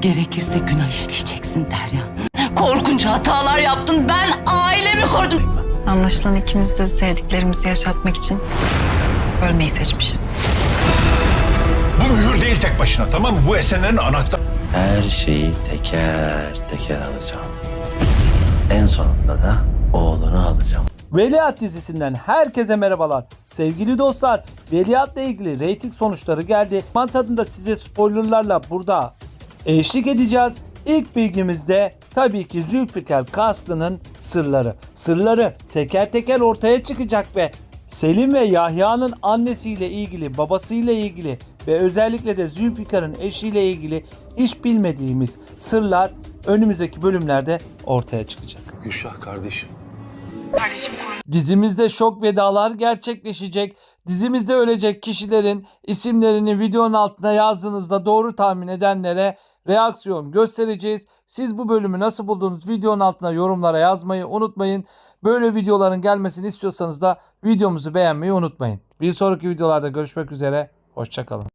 Gerekirse günah işleyeceksin Derya. Korkunç hatalar yaptın. Ben ailemi korudum. Anlaşılan ikimiz de sevdiklerimizi yaşatmak için ölmeyi seçmişiz. Bu mühür değil tek başına tamam mı? Bu esenlerin anahtarı. Her şeyi teker teker alacağım. En sonunda da oğlunu alacağım. Veliaht dizisinden herkese merhabalar. Sevgili dostlar, Veliaht'la ilgili reyting sonuçları geldi. Man tadında size spoilerlarla burada eşlik edeceğiz. İlk bilgimizde tabii ki Zülfikar Kaslı'nın sırları. Sırları teker teker ortaya çıkacak ve Selim ve Yahya'nın annesiyle ilgili, babasıyla ilgili ve özellikle de Zülfikar'ın eşiyle ilgili hiç bilmediğimiz sırlar önümüzdeki bölümlerde ortaya çıkacak. Gülşah kardeşim. Dizimizde şok vedalar gerçekleşecek. Dizimizde ölecek kişilerin isimlerini videonun altına yazdığınızda doğru tahmin edenlere reaksiyon göstereceğiz. Siz bu bölümü nasıl buldunuz? Videonun altına yorumlara yazmayı unutmayın. Böyle videoların gelmesini istiyorsanız da videomuzu beğenmeyi unutmayın. Bir sonraki videolarda görüşmek üzere. Hoşçakalın.